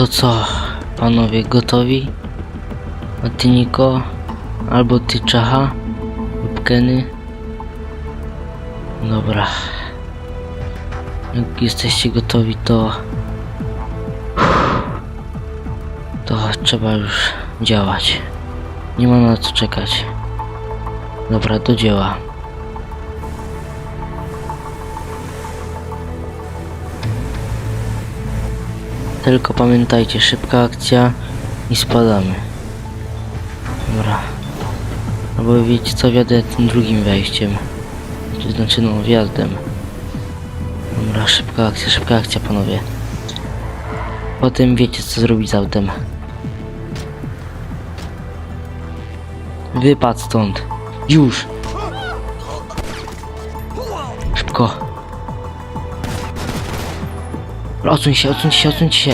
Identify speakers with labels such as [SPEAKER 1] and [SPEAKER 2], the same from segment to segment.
[SPEAKER 1] To co, panowie gotowi? A ty Niko? Albo ty Czacha? Lub Kenny? Dobra. Jak jesteście gotowi, to... To trzeba już działać. Nie ma na co czekać. Dobra, do dzieła. Tylko pamiętajcie, szybka akcja i spadamy. Dobra. Albo wiecie co, wjadę tym drugim wejściem. To znaczy no, wjazdem. Dobra, szybka akcja, szybka akcja panowie. Potem wiecie co zrobić z autem. Wypad stąd. Już. Odsuń się, odsuń się, odsuń się.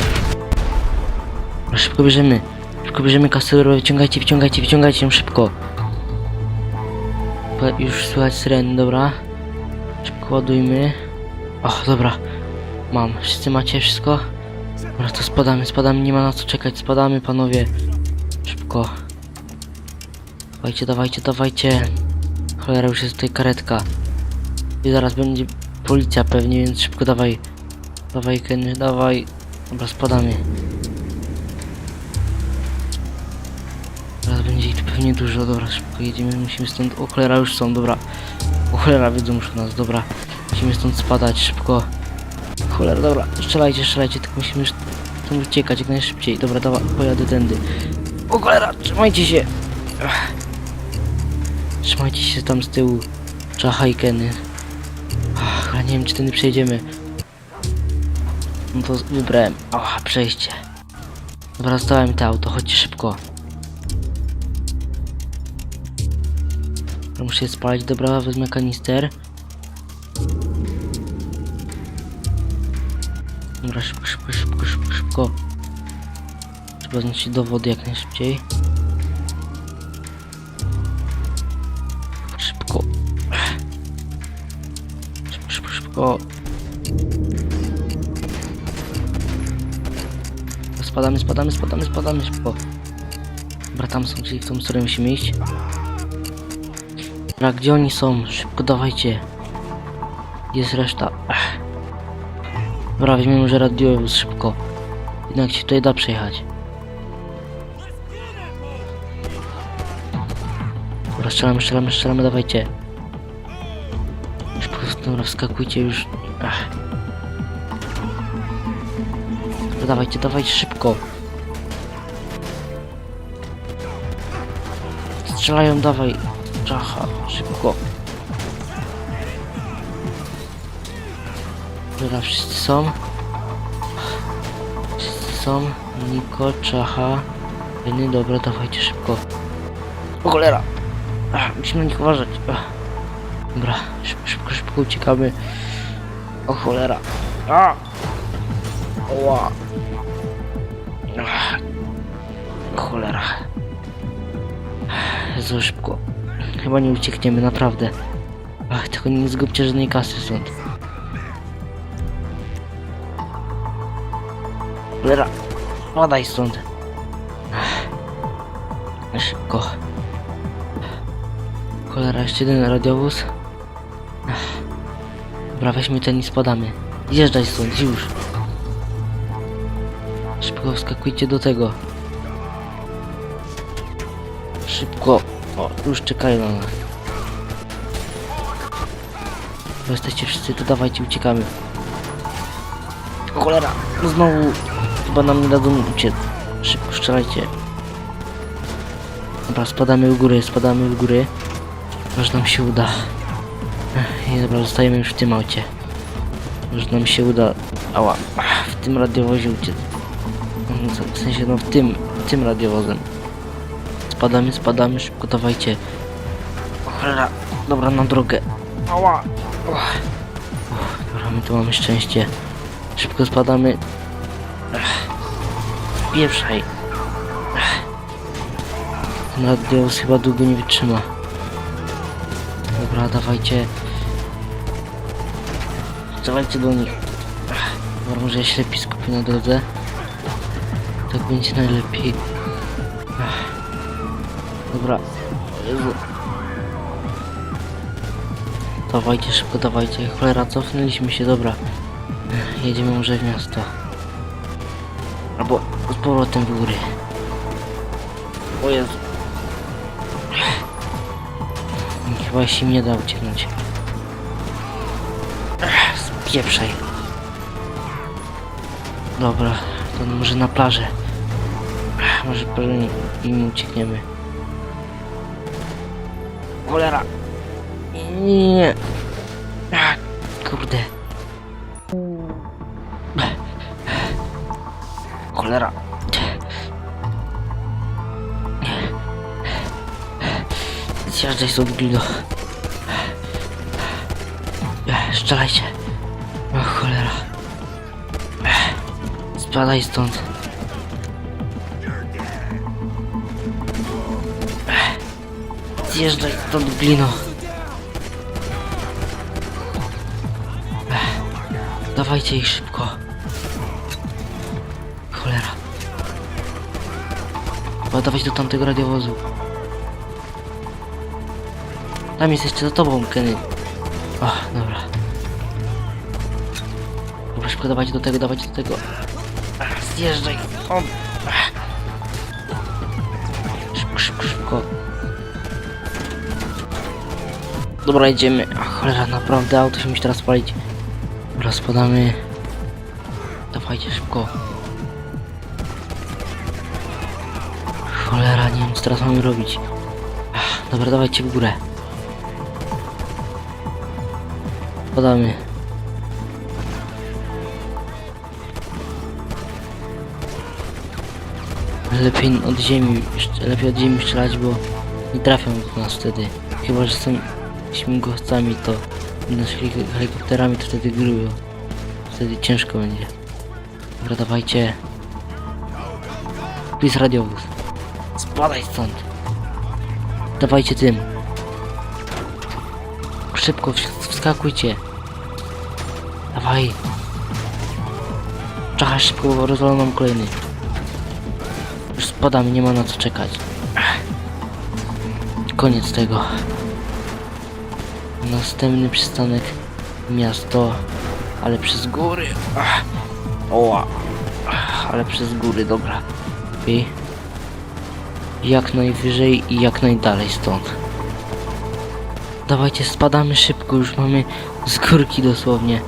[SPEAKER 1] Dobra, szybko bierzemy. Szybko bierzemy kasterę, wyciągajcie, wyciągajcie, wyciągajcie ją szybko. Już słychać syreny, dobra. Szybko ładujmy. O, dobra. Mam. Wszyscy macie wszystko? Dobra, to spadamy, spadamy, nie ma na co czekać, spadamy panowie. Szybko. Dawajcie, dawajcie, dawajcie. Cholera, już jest tutaj karetka. I zaraz będzie policja pewnie, więc szybko dawaj. Dawaj Kenny, dawaj. Dobra, spadamy. Teraz będzie ich tu pewnie dużo, dobra, szybko jedziemy, musimy stąd... O cholera, już są, dobra. O cholera, widzą już nas, dobra. Musimy stąd spadać, szybko. Cholera, dobra, strzelajcie, strzelajcie, tylko musimy już stąd uciekać jak najszybciej. Dobra, dawaj, pojadę tędy. O cholera, trzymajcie się! Trzymajcie się tam z tyłu. Czacha i Kenny. Ach, nie wiem, czy tędy przejdziemy. To wybrałem. O, przejście. Dobra, zdałem to auto, chodźcie szybko. Muszę je spalić, dobra, wezmę kanister. Dobra, szybko, szybko, szybko, szybko, szybko. Trzeba znaleźć do wody jak najszybciej. Szybko. Szybko, szybko, szybko. Spadamy, spadamy, spadamy, spadamy szybko. Dobra, tam są, czyli w tą stronę musimy iść. Dobra, gdzie oni są? Szybko dawajcie. Jest reszta. Ech. Dobra, weźmiemy już radiowóz szybko. Jednak się tutaj da przejechać. Dobra, strzelamy, strzelamy, strzelamy, dawajcie. Szybko, dobra, wskakujcie już. Dobra, dawajcie, dawajcie szybko. Strzelają, dawaj. Czacha, szybko. Dobra, wszyscy są. Wszyscy są. Niko, Czacha. Jenny, dobra, dawajcie szybko. O cholera! Ach, musimy na nich uważać. Ach. Dobra, szybko, szybko, szybko uciekamy. O cholera. Oła. Cholera. Za szybko. Chyba nie uciekniemy, naprawdę. Ach, tylko nie zgubcie żadnej kasy stąd. Cholera. Padaj stąd. Ach. Szybko. Cholera, jeszcze jeden radiowóz. Ach. Dobra, weźmy ten i spadamy. Zjeżdżaj stąd, już. Szybko wskakujcie do tego. Szybko. O, już czekają na nas. Bo jesteście wszyscy, to dawajcie, uciekamy. Cholera, no znowu chyba nam nie dadzą uciec. Szybko strzelajcie. Dobra, spadamy u góry, spadamy u góry. Może nam się uda. I dobra, zostajemy już w tym aucie. Może nam się uda. Ała, w tym radiowozie uciec. W sensie, no w tym, tym radiowozem. Spadamy, spadamy, szybko dawajcie. O cholera, dobra, na drogę. Ała. Uch. Uch, dobra, my tu mamy szczęście. Szybko spadamy. Pieprzaj. Ten radiowóz chyba długo nie wytrzyma. Dobra, dawajcie. Dawajcie do nich. Dobra, może ja się lepiej skupię na drodze. Tak będzie najlepiej. Ach. Dobra. Jezu. Dawajcie szybko, dawajcie. Cholera, cofnęliśmy się, dobra. Jedziemy może w miasto. Albo z powrotem w góry. O Jezu. Chyba się nie da ucieknąć. Spieprzaj. Dobra, to może na plażę. Może pewnie im uciekniemy. Cholera. Nie. Ach, Kurde. Cholera. Zjeżdżaj Glino. Ech, Strzelajcie. O cholera. Spadaj stąd. Zjeżdżaj stąd, Glino. Ech, Dawajcie ich szybko. Cholera. Chyba dawać do tamtego radiowozu. Tam jest jeszcze za tobą, Kenny. O, dobra. Dobra, szybko dawać do tego, dawać do tego. Ach, Zjeżdżaj. Ach. Szybko, szybko, szybko. Dobra, idziemy. A cholera, naprawdę auto się musi teraz palić. Dobra, spadamy. Dawajcie szybko. Cholera, nie wiem co teraz mamy robić. Ach, Dobra, dawajcie w górę. Podamy. Lepiej od ziemi, lepiej od ziemi strzelać, bo nie trafią do nas wtedy. Chyba, że są śmigłowcami, to nasz helik- helikopterami to wtedy grują. Wtedy ciężko będzie. Dobra, dawajcie. Tu jest radiowóz. Spadaj stąd. Dawajcie tym. Szybko, wsk- wskakujcie. Dawaj. Czekaj szybko, bo rozwalono nam kolejny. Już spadamy, nie ma na co czekać. Koniec tego. Następny przystanek miasto, ale przez góry. Ach. Oła. Ach, Ale przez góry, dobra. I jak najwyżej i jak najdalej stąd. Dawajcie, spadamy szybko, już mamy z górki dosłownie.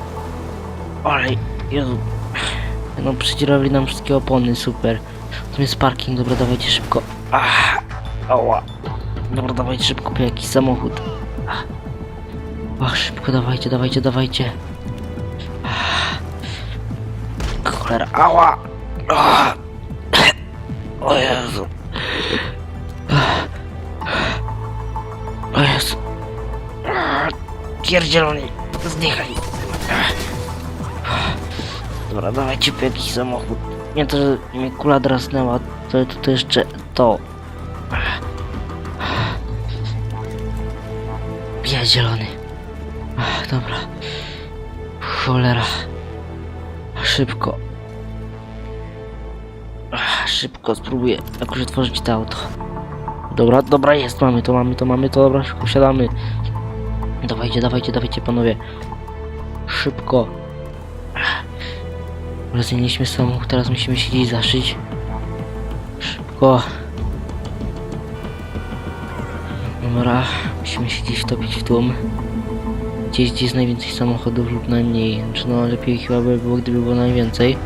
[SPEAKER 1] Ale, Jezu. No przedzierali nam wszystkie opony, super. Tu jest parking, dobra, dawajcie szybko. Ach, ała. Dobra, dawajcie szybko po jakiś samochód. Ach, Ach, szybko, dawajcie, dawajcie, dawajcie. Cholera, ała. O Jezu. O Jezu. Pierdzielony. Zdychaj. Dobra, dawajcie po jakiś samochód. Nie to, że mnie kula drasnęła, to, to, to jeszcze to. Cholera. Szybko. Szybko spróbuję jakoś otworzyć to auto. Dobra, dobra jest, mamy to, mamy to, mamy to, dobra, szybko siadamy. Dawajcie, dawajcie, dawajcie panowie. Szybko. Rozmieniliśmy samochód, teraz musimy się gdzieś zaszyć. Szybko. Dobra, musimy się gdzieś wtopić w tłum. Gdzieś, gdzie jest najwięcej samochodów lub najmniej. Znaczy no lepiej chyba by było, gdyby było najwięcej.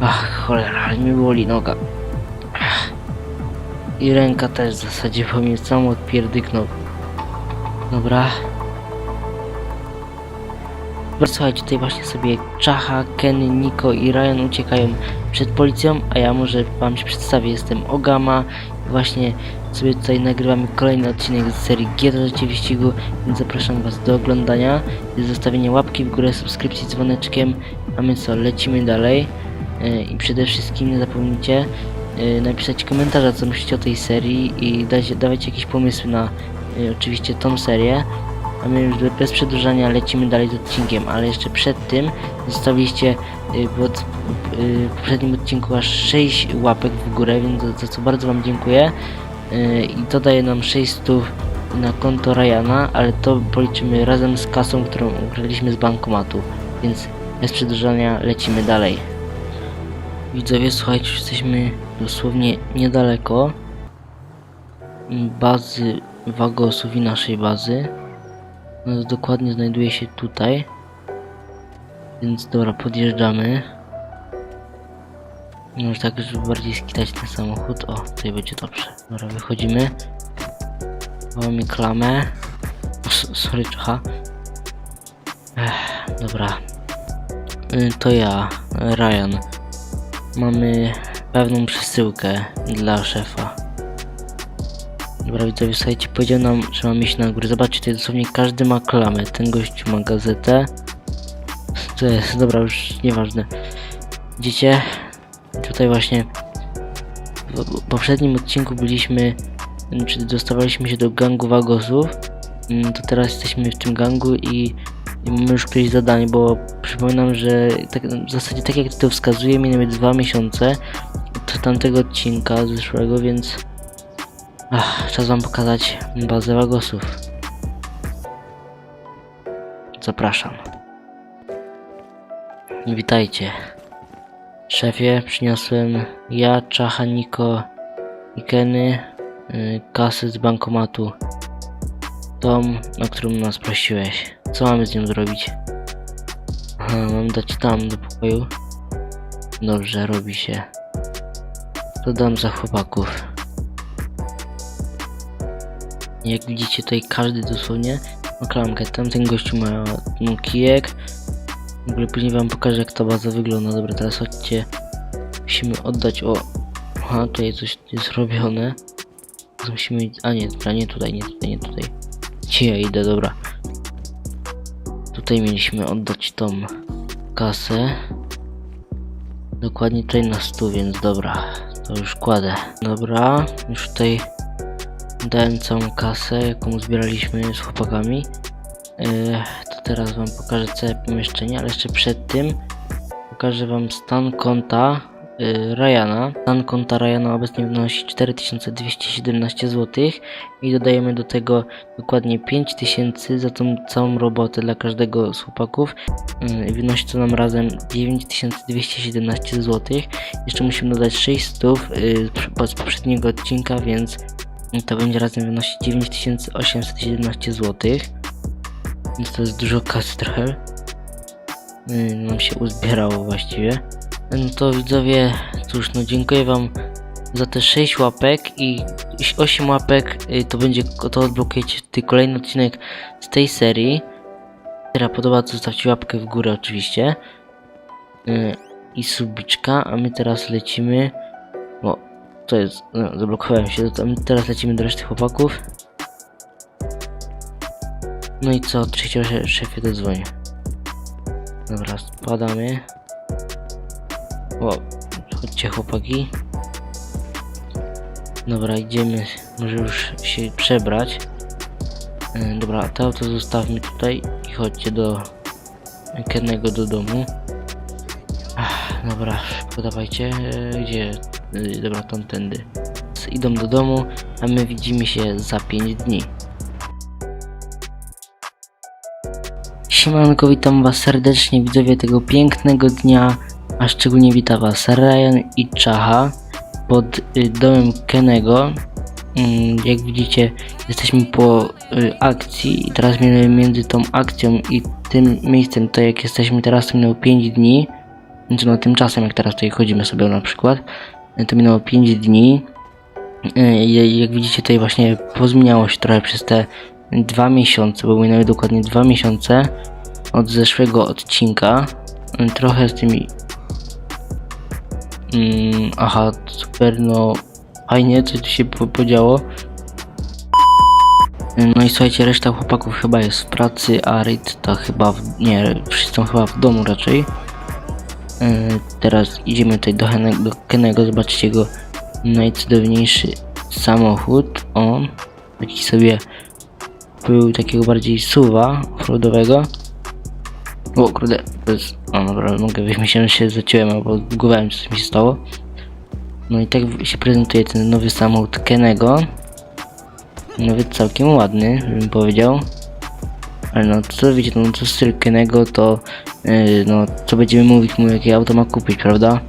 [SPEAKER 1] Ach, cholera, ale mi boli noga. I ręka też w zasadzie, bo mnie sam odpierdyknął. Dobra. Dobra, słuchajcie, tutaj właśnie sobie Czacha, Kenny, Niko i Ryan uciekają przed policją, a ja może wam się przedstawię. Jestem Ogama właśnie sobie tutaj nagrywamy kolejny odcinek z serii Gier życie wyścigu, więc zapraszam was do oglądania i zostawienia łapki w górę, subskrypcji dzwoneczkiem, a my co, lecimy dalej E, i przede wszystkim nie zapomnijcie e, napisać komentarza, co myślicie o tej serii i dajcie, dawajcie jakieś pomysły na e, oczywiście tą serię. a my już bez przedłużania lecimy dalej z odcinkiem, ale jeszcze przed tym zostawiliście pod, w poprzednim odcinku aż 6 łapek w górę, więc za co bardzo Wam dziękuję. Y, I to daje nam 600 na konto Ryana, ale to policzymy razem z kasą, którą ukradliśmy z bankomatu, więc bez przedłużania lecimy dalej. Widzowie, słuchajcie, jesteśmy dosłownie niedaleko bazy Wagosów i naszej bazy. No, dokładnie znajduje się tutaj. Więc dobra, podjeżdżamy. Może tak, żeby bardziej skitać ten samochód. O, tutaj będzie dobrze. Dobra, wychodzimy. Mamy klamę. O, sorry, czocha. Ech, dobra. Y, To ja, Ryan. Mamy pewną przesyłkę dla szefa. Dobra widzowie, słuchajcie, powiedział nam, że mamy iść na górę. Zobaczcie, tutaj dosłownie każdy ma klamę. Ten gościu ma gazetę. To jest, dobra, już nieważne. Widzicie? Tutaj właśnie w poprzednim odcinku byliśmy, czy dostawaliśmy się do gangu Wagosów. Mm, To teraz jesteśmy w tym gangu i mamy już któreś zadanie, bo przypominam, że tak, w zasadzie tak jak to wskazuje, minęły dwa miesiące od tamtego odcinka zeszłego, więc Ach, czas wam pokazać bazę Wagosów. Zapraszam. Witajcie. Szefie, przyniosłem ja, Czacha, Niko i Kenny y, kasę z bankomatu. Tą, o którą nas prosiłeś. Co mamy z nią zrobić? Aha, mam dać tam do pokoju. Dobrze, robi się. To dam za chłopaków. Jak widzicie tutaj każdy dosłownie ma klamkę. Tamten gościu ma no, kijek. W ogóle później wam pokażę jak ta baza wygląda. Dobra, teraz chodźcie. Musimy oddać o... Aha, tutaj coś jest robione. Teraz Musimy... A nie, nie tutaj, nie tutaj, nie tutaj. Gdzie ja idę, dobra. Tutaj mieliśmy oddać tą kasę. Dokładnie tutaj na stół, więc dobra. To już kładę. Dobra, już tutaj dałem całą kasę, jaką zbieraliśmy z chłopakami. Yy, teraz wam pokażę całe pomieszczenie, ale jeszcze przed tym pokażę wam stan konta yy, Ryana. Stan konta Ryana obecnie wynosi 4217 zł i dodajemy do tego dokładnie 5000 za tą całą robotę dla każdego z chłopaków. Yy, wynosi to nam razem 9217 zł. Jeszcze musimy dodać 600 yy, z poprzedniego odcinka, więc to będzie razem wynosić 9817 zł. Więc to jest dużo kasy trochę. Nam się uzbierało właściwie. No to widzowie, cóż, no dziękuję wam za te 6 łapek i 8 łapek yy, to będzie, to odblokujecie ty kolejny odcinek z tej serii. Teraz podoba, to zostawcie łapkę w górę oczywiście. Yy, I subiczka, a my teraz lecimy. O, to jest. No, zablokowałem się. To my teraz lecimy do reszty chłopaków. No i co? Trzeciego sze- szefie dodzwonię. Dobra, spadamy. O, chodźcie chłopaki. Dobra, idziemy. Może już się przebrać. E, Dobra, to auto zostawmy tutaj i chodźcie do Kennego do domu. Ach, dobra, szybko dawajcie. E, Gdzie? Y, Dobra, tamtędy. Idą do domu, a my widzimy się za 5 dni. Siemanko, witam was serdecznie widzowie tego pięknego dnia, a szczególnie witam was Ryan i Czacha pod y, domem Kenego. Mm, Jak widzicie, jesteśmy po y, akcji i teraz między tą akcją i tym miejscem, to jak jesteśmy teraz, to minęło 5 dni. Znaczy no tymczasem, jak teraz tutaj chodzimy sobie na przykład, to minęło 5 dni. Y, Jak widzicie, tutaj właśnie pozmieniało się trochę przez te dwa miesiące, bo minęły dokładnie dwa miesiące od zeszłego odcinka. Y, Trochę z tymi. Mm, aha, super, no fajnie, coś tu się po- podziało. Y, No i słuchajcie, reszta chłopaków chyba jest w pracy, a Ryt to chyba w, nie, wszyscy są chyba w domu raczej. Y, Teraz idziemy tutaj do, Hene- do Kenego, zobaczcie jego najcudowniejszy samochód. On taki sobie kupił takiego bardziej suwa offroadowego. O kurde, jest... O dobra, mogę myślałem, że się zaciąłem albo zgubiłem, coś mi się stało. No i tak się prezentuje ten nowy samochód Kenego. Nawet całkiem ładny, bym powiedział. Ale no, co wiecie, no to styl Kenego to... Yy, no, co będziemy mówić mu, jakie auto ma kupić, prawda?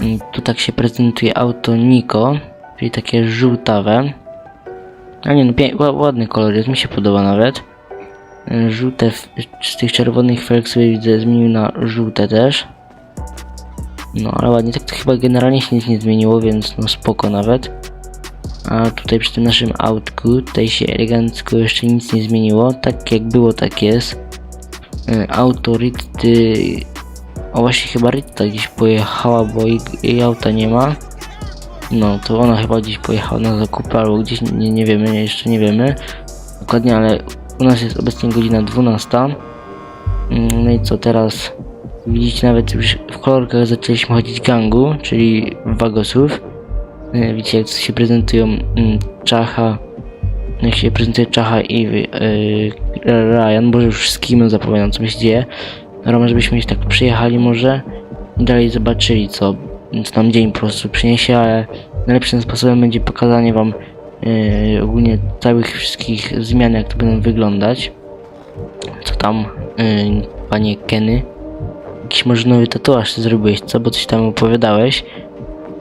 [SPEAKER 1] Mm, Tu tak się prezentuje auto Niko, czyli takie żółtawe. A nie, no ładny kolor jest, mi się podoba nawet. Y, Żółte, z tych czerwonych felg sobie widzę zmienił na żółte też. No ale ładnie, tak to chyba generalnie się nic nie zmieniło, więc no spoko nawet. A tutaj przy tym naszym autku, tutaj się elegancko jeszcze nic nie zmieniło. Tak jak było, tak jest. Y, Auto Ritty... O właśnie chyba Ritta gdzieś pojechała, bo jej, jej auta nie ma. No to ona chyba gdzieś pojechała na zakupy albo gdzieś, nie, nie wiemy, jeszcze nie wiemy dokładnie, ale u nas jest obecnie godzina 12. Mm, No i co teraz? Widzicie nawet już w kolorkach zaczęliśmy chodzić gangu, czyli wagosów. E, Widzicie jak się prezentują mm, Czacha, jak się prezentuje Czacha i yy, Ryan, bo już z kim zapominam co się dzieje. Dobra, żebyśmy się tak przyjechali może i dalej zobaczyli co, co nam dzień po prostu przyniesie, ale najlepszym sposobem będzie pokazanie wam yy, ogólnie całych wszystkich zmian jak to będą wyglądać. Co tam, yy, panie Kenny? Jakiś może nowy tatuaż zrobiłeś, co? Bo coś tam opowiadałeś.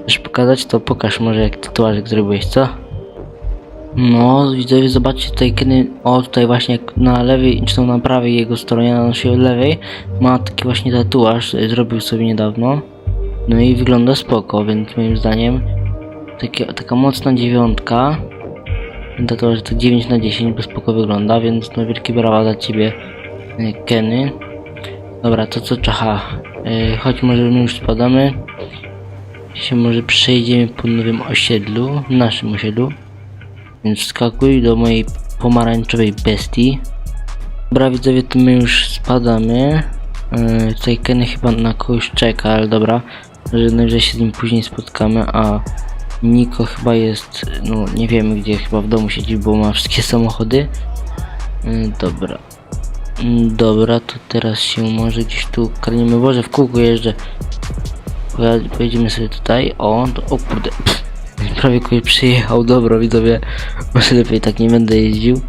[SPEAKER 1] Chcesz pokazać? To pokaż może jak tatuażek zrobiłeś, co? No, widzowie, zobaczcie tutaj Kenny, o tutaj właśnie na lewej, czy to na prawej jego stronie, na naszej lewej, ma taki właśnie tatuaż, y, zrobił sobie niedawno. No i wygląda spoko, więc moim zdaniem takie, taka mocna dziewiątka. Ten Tatuaż to 9 na 10, bo spoko wygląda, więc no wielkie brawa dla ciebie, y, Kenny. Dobra, to co czacha? Yy, chodź, może my już spadamy. Się może przejdziemy po nowym osiedlu, naszym osiedlu. Więc wskakuj do mojej pomarańczowej bestii. Dobra, widzowie, to my już spadamy. Yy, tutaj Kenny chyba na kogoś czeka, ale dobra. Że najwyżej się z nim później spotkamy, a Niko chyba jest, no nie wiemy gdzie, chyba w domu siedzi, bo ma wszystkie samochody. Yy, dobra. Mm, Dobra, to teraz się może gdzieś tu karnimy. Boże, w kółku jeżdżę. Pojedziemy sobie tutaj. O, to, o kurde. Pff, prawie ktoś przyjechał. Dobra, widzowie. Może lepiej tak nie będę jeździł.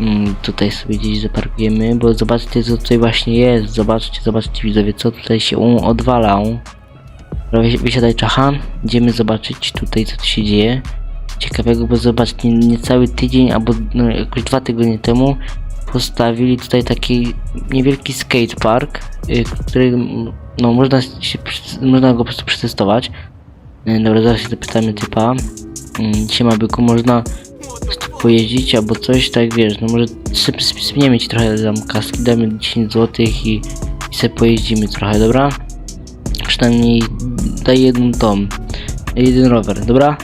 [SPEAKER 1] Mm, tutaj sobie gdzieś zaparkujemy, bo zobaczcie co tutaj właśnie jest. Zobaczcie, zobaczcie widzowie, co tutaj się odwala. Prawie wysiadaj czacha. Idziemy zobaczyć tutaj co tu się dzieje. Ciekawego, bo zobaczcie, niecały tydzień albo no, jakoś dwa tygodnie temu postawili tutaj taki niewielki skatepark, y, który no można się, można go po prostu przetestować. Y, Dobra, zaraz się zapytamy typa. Mm, Siema byku, można pojeździć albo coś, tak wiesz, no może sypniemy ci trochę tam kaski, damy 10 zł i, i sobie pojeździmy trochę, dobra? Przynajmniej daj jeden tom, jeden rower, dobra?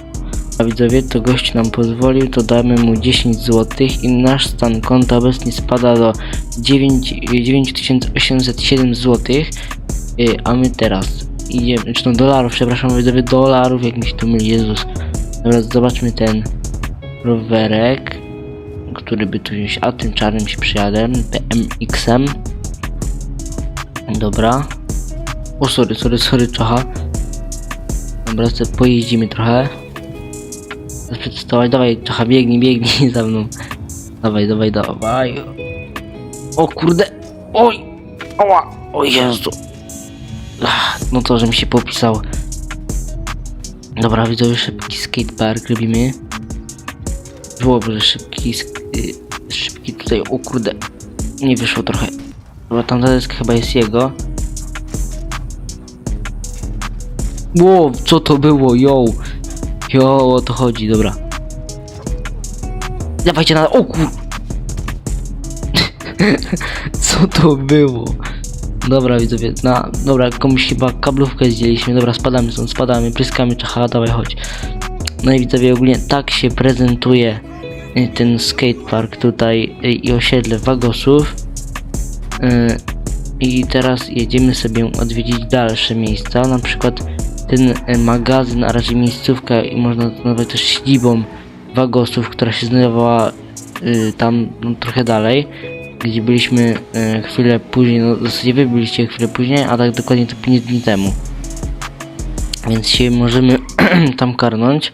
[SPEAKER 1] A widzowie, to gość nam pozwolił, to damy mu 10 zł i nasz stan konta obecnie spada do 9 9807 zł. Y, A my teraz idziemy, czy no dolarów, przepraszam widzowie, dolarów, jak mi się to myli, Jezus. Dobra, zobaczmy ten rowerek, który by tu wziąć, a tym czarnym się przyjadę, PMX-em. Dobra. O, sorry, sorry, sorry, czacha. Dobra, sobie pojeździmy trochę. Przetestować, dawaj, czacha, biegnij, biegnij za mną. Dawaj, dawaj, dawaj. O kurde, oj, oła, o Jezu. Ach, No to, mi się popisał. Dobra, widzowie, szybki skatepark robimy. Byłoby, szybki, y, szybki tutaj, o kurde, nie wyszło trochę. Dobra, tamta deska chyba jest jego. Wow, co to było, yo. Jo, o to chodzi, dobra. Dawajcie na... O kur... Co to było? Dobra widzowie, na... Dobra, komuś chyba kablówkę zdzieliśmy. Dobra, spadamy stąd, spadamy, pryskamy, czacha, dawaj, chodź. No i widzowie, ogólnie tak się prezentuje y, ten skatepark tutaj y, i osiedle Wagosów. Y, I teraz jedziemy sobie odwiedzić dalsze miejsca, na przykład ten e, magazyn, a raczej miejscówka i można to nazwać też siedzibą Wagosów, która się znajdowała y, tam no, trochę dalej, gdzie byliśmy y, chwilę później, no w zasadzie wy byliście chwilę później, a tak dokładnie to 5 dni temu. Więc się możemy tam karnąć.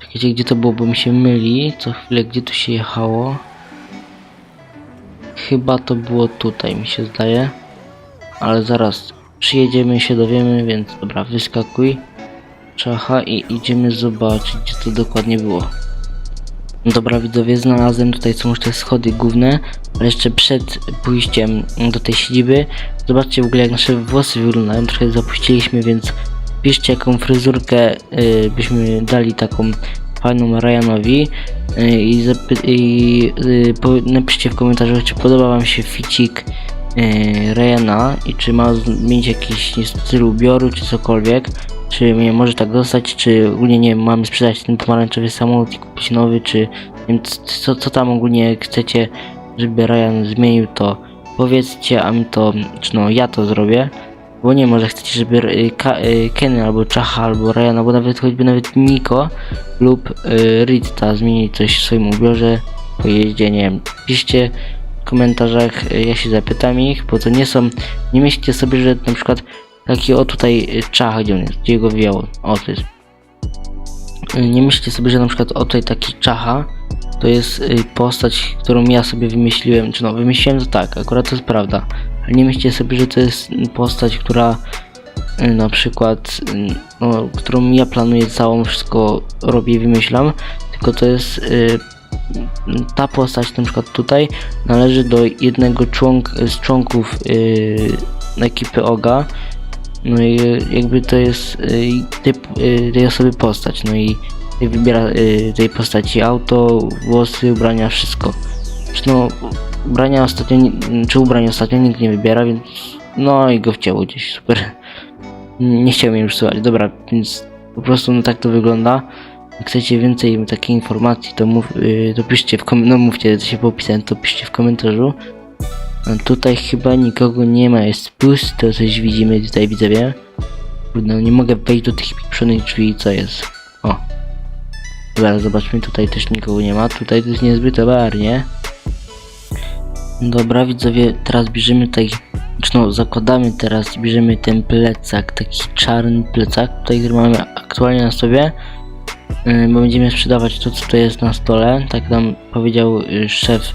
[SPEAKER 1] Czekajcie, gdzie to było, bo mi się myli. Co chwilę, gdzie tu się jechało? Chyba to było tutaj, mi się zdaje. Ale zaraz przyjedziemy się dowiemy, więc dobra, wyskakuj. Czacha i idziemy zobaczyć, gdzie to dokładnie było. Dobra widzowie, znalazłem tutaj są już te schody główne, ale jeszcze przed pójściem do tej siedziby, zobaczcie w ogóle jak nasze włosy wyglądają, trochę zapuściliśmy, więc piszcie jaką fryzurkę y, byśmy dali taką fajną Ryanowi y, i, i y, po, napiszcie w komentarzu, czy podoba wam się ficik y, Ryana i czy ma zmienić jakiś styl ubioru, czy cokolwiek, czy nie może tak zostać, czy ogólnie nie mamy sprzedać ten pomarańczowy samochód i kupić nowy, czy nie wiem, co, co tam ogólnie chcecie, żeby Ryan zmienił, to powiedzcie, a mi to, czy no ja to zrobię. Bo nie, może chcecie, żeby y, Ka- y, Kenny albo Czacha, albo Ryan, albo nawet choćby nawet Niko lub y, Rita zmienili coś w swoim ubiorze po jeździe, nie wiem, piszcie komentarzach, y, ja się zapytam ich, bo to nie są, nie myślcie sobie, że na przykład taki o tutaj Czacha, gdzie on jest, gdzie go wywiało, o to jest. Nie myślcie sobie, że na przykład o tutaj taki Czacha to jest y, postać, którą ja sobie wymyśliłem, czy no wymyśliłem to tak, akurat to jest prawda, ale nie myślcie sobie, że to jest postać, która y, na przykład, y, no, którą ja planuję całą, wszystko robię i wymyślam, tylko to jest ta postać na przykład tutaj należy do jednego członk, z członków y, ekipy OGA, no i y, jakby to jest y, typ y, tej osoby postać, no i wybiera y, tej postaci auto, włosy, ubrania, wszystko. No, ubrania ostatnio, ni- czy ubrania ostatnio nikt nie wybiera, więc no i go wcięło gdzieś, super. Nie chciałem już słuchać, dobra, więc po prostu no tak to wygląda. Jak chcecie więcej takiej informacji, to, mów, y, to piszcie w kom- no mówcie, co się popisałem, to piszcie w komentarzu. Tutaj chyba nikogo nie ma, jest pusto, coś widzimy tutaj, widzowie. No nie mogę wejść do tych pieprzonych drzwi, co jest? O. Dobra, zobaczmy, tutaj też nikogo nie ma, tutaj to jest niezbyt awaryjnie. Dobra, widzowie, teraz bierzemy tutaj, czy no, zakładamy teraz, bierzemy ten plecak, taki czarny plecak, tutaj, który mamy aktualnie na sobie, bo będziemy sprzedawać to, co to jest na stole, tak nam powiedział yy, szef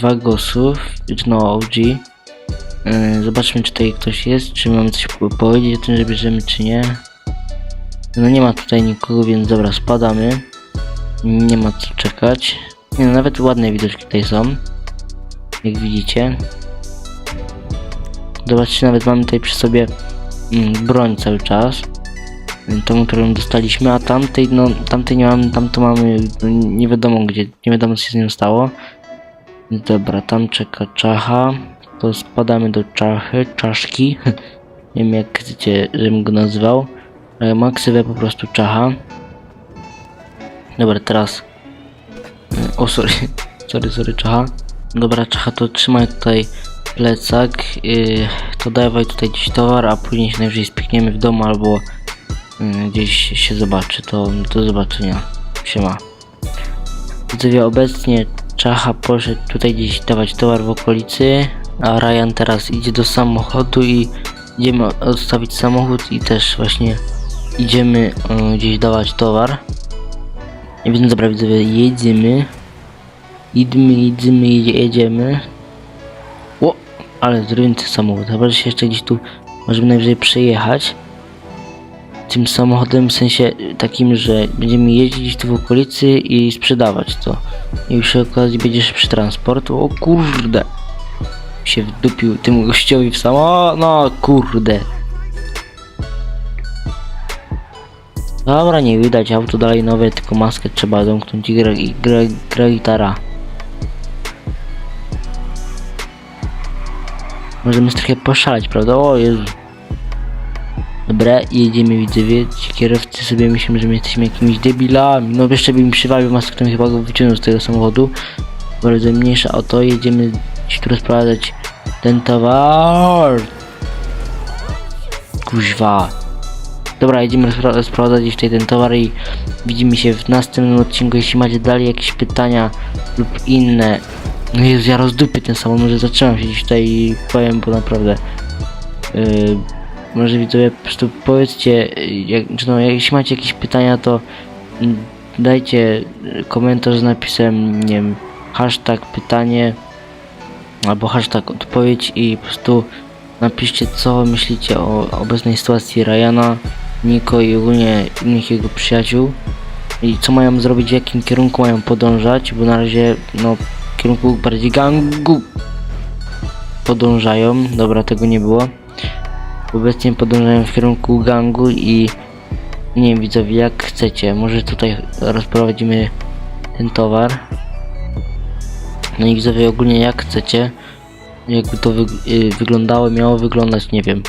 [SPEAKER 1] Wagosów, no OG. Yy, zobaczmy, czy tutaj ktoś jest, czy mamy coś po- powiedzieć o tym, że bierzemy, czy nie. No nie ma tutaj nikogo, więc dobra, spadamy. Nie ma co czekać. Nie, no, nawet ładne widoczki tutaj są. Jak widzicie. Zobaczcie, nawet mamy tutaj przy sobie mm, broń cały czas. Tą, którą dostaliśmy, a tamtej, no, tamtej nie mamy, tam to mamy, no, nie wiadomo gdzie, nie wiadomo co się z nią stało. Dobra, tam czeka czacha. To spadamy do czachy, czaszki. nie wiem jak chcecie, żebym go nazwał. Ale ma ksywę po prostu czacha. Dobra, teraz. O, sorry. Sorry, sorry, czacha. Dobra, czacha, to trzymaj tutaj plecak. Yy, to dawaj tutaj gdzieś towar, a później się najwyżej spikniemy w domu albo gdzieś się zobaczy. To do zobaczenia. Siema. Widzowie, obecnie Czacha poszedł tutaj gdzieś dawać towar w okolicy, a Ryan teraz idzie do samochodu i idziemy odstawić samochód i też właśnie idziemy e, gdzieś dawać towar. I więc dobra widzowie, jedziemy. Idmy, jedziemy, jedzie- jedziemy. O, ale zrywnięty samochód. Chyba, że się jeszcze gdzieś tu możemy najwyżej przejechać. Tym samochodem w sensie takim, że będziemy jeździć tu w okolicy i sprzedawać to. I przy okazji będzie szybszy transport. O kurde! Się wdupił tym gościowi w samo. No kurde. Dobra, nie widać, auto dalej nowe, tylko maskę trzeba domknąć i gra, i gra, gra gitara. Możemy trochę poszaleć, prawda? O Jezu. Dobra, jedziemy widzowie. Ci kierowcy sobie myślą, że my jesteśmy jakimiś debilami. No jeszcze by mi przywalił maskę, bym chyba go wyciągnął z tego samochodu. Bardzo mniejsza o to, jedziemy gdzieś tu rozprowadzać ten towar. Kuźwa. Dobra, idziemy spra- sprawdzać jeszcze ten towar i widzimy się w następnym odcinku. Jeśli macie dalej jakieś pytania lub inne. No Jezu, ja rozdupię ten samochód, może zatrzymam się gdzieś tutaj i powiem, bo naprawdę. Yy, może widzowie po prostu powiedzcie, jak, czy no, jeśli macie jakieś pytania, to dajcie komentarz z napisem, nie wiem, hashtag pytanie albo hashtag odpowiedź i po prostu napiszcie co myślicie o obecnej sytuacji Ryana, Niko i ogólnie innych jego przyjaciół i co mają zrobić, w jakim kierunku mają podążać, bo na razie no w kierunku bardziej gangu podążają, dobra tego nie było obecnie podążają w kierunku gangu i nie wiem widzowie jak chcecie, może tutaj rozprowadzimy ten towar. No i widzowie ogólnie jak chcecie. Jakby to y, wyglądało, miało wyglądać, nie wiem.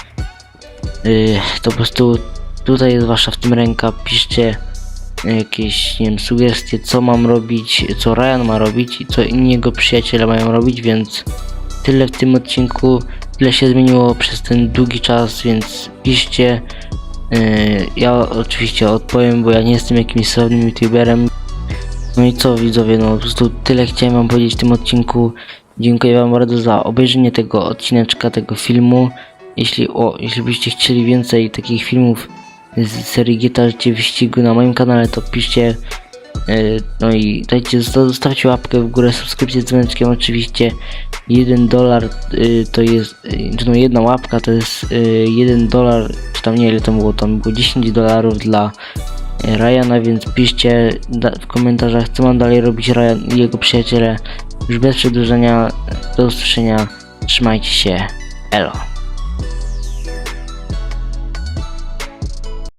[SPEAKER 1] Y, to po prostu tutaj jest wasza w tym ręka, piszcie jakieś, nie wiem, sugestie, co mam robić, co Ryan ma robić i co inni jego przyjaciele mają robić, więc tyle w tym odcinku, tyle się zmieniło przez ten długi czas, więc piszcie. Yy, ja oczywiście odpowiem, bo ja nie jestem jakimś sławnym youtuberem. No i co widzowie, no po prostu tyle chciałem wam powiedzieć w tym odcinku. Dziękuję wam bardzo za obejrzenie tego odcineczka, tego filmu. Jeśli, o, jeśli byście chcieli więcej takich filmów z serii GTA Życie Wyścigu na moim kanale, to piszcie. Yy, No i dajcie, zostawcie łapkę w górę, subskrypcję z dzwoneczkiem oczywiście. 1 dolar yy, to jest, czy no jedna łapka to jest 1 dolar, czy tam nie ile to było, tam było 10 dolarów dla Ryana, więc piszcie w komentarzach co mam dalej robić Ryan i jego przyjaciele. Już bez przedłużenia, do usłyszenia, trzymajcie się, elo.